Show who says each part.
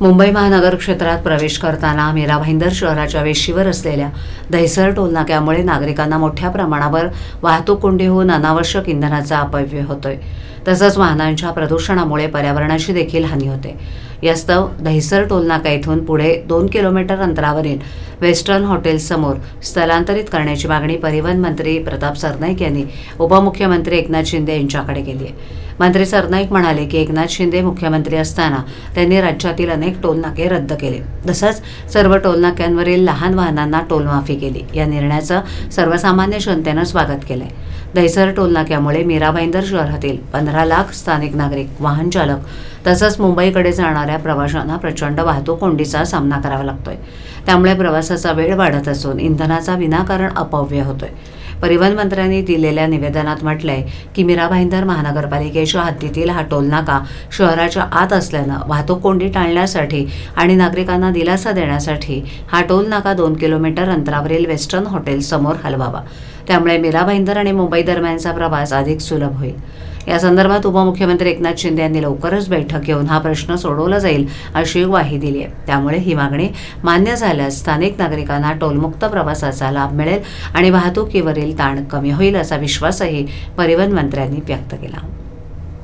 Speaker 1: मुंबई महानगर क्षेत्रात प्रवेश करताना मीरा भाईंदर शहराच्या वेशीवर असलेल्या दहिसर टोलनाक्यामुळे नागरिकांना मोठ्या प्रमाणावर वाहतूक कोंडी होऊन अनावश्यक इंधनाचा अपव्यय होतोय. तसंच वाहनांच्या प्रदूषणामुळे पर्यावरणाची देखील हानी होते. यास्तव दहिसर टोलनाका इथून पुढे दोन किलोमीटर अंतरावरील वेस्टर्न हॉटेलसमोर स्थलांतरित करण्याची मागणी परिवहन मंत्री प्रताप सरनाईक यांनी उपमुख्यमंत्री एकनाथ शिंदे यांच्याकडे केली आहे. मंत्री सरनाईक म्हणाले की एकनाथ शिंदे मुख्यमंत्री असताना त्यांनी राज्यातील अनेक टोलनाके रद्द केले. तसंच सर्व टोलनाक्यांवरील लहान वाहनांना टोलमाफी केली. या निर्णयाचं सर्वसामान्य जनतेनं स्वागत केलंय. दहिसर टोलनाक्यामुळे मीरा भाईंदर शहरातील पंधरा लाख स्थानिक नागरिक वाहन चालक तसंच मुंबईकडे जाणाऱ्या प्रवाशांना प्रचंड वाहतूक कोंडीचा सामना करावा लागतोय. त्यामुळे प्रवासाचा वेळ वाढत असून इंधनाचा विनाकारण अपव्यय होतोय. परिवहन मंत्र्यांनी दिलेल्या निवेदनात म्हटलंय की मीरा भाईंदर महानगरपालिकेच्या हद्दीतील हा टोलनाका शहराच्या आत असल्यानं वाहतूक कोंडी टाळण्यासाठी आणि नागरिकांना दिलासा देण्यासाठी हा टोलनाका दोन किलोमीटर अंतरावरील वेस्टर्न हॉटेल समोर हलवावा. त्यामुळे मीरा भाईंदर आणि मुंबई दरम्यानचा प्रवास अधिक सुलभ होईल. या संदर्भात उपमुख्यमंत्री एकनाथ शिंदे यांनी लवकरच बैठक घेऊन हा प्रश्न सोडवला जाईल अशी ग्वाही दिली आहे. त्यामुळे ही मागणी मान्य झाल्यास स्थानिक नागरिकांना टोलमुक्त प्रवासाचा लाभ मिळेल आणि वाहतुकीवरील ताण कमी होईल असा विश्वासही परिवहन मंत्र्यांनी व्यक्त केला.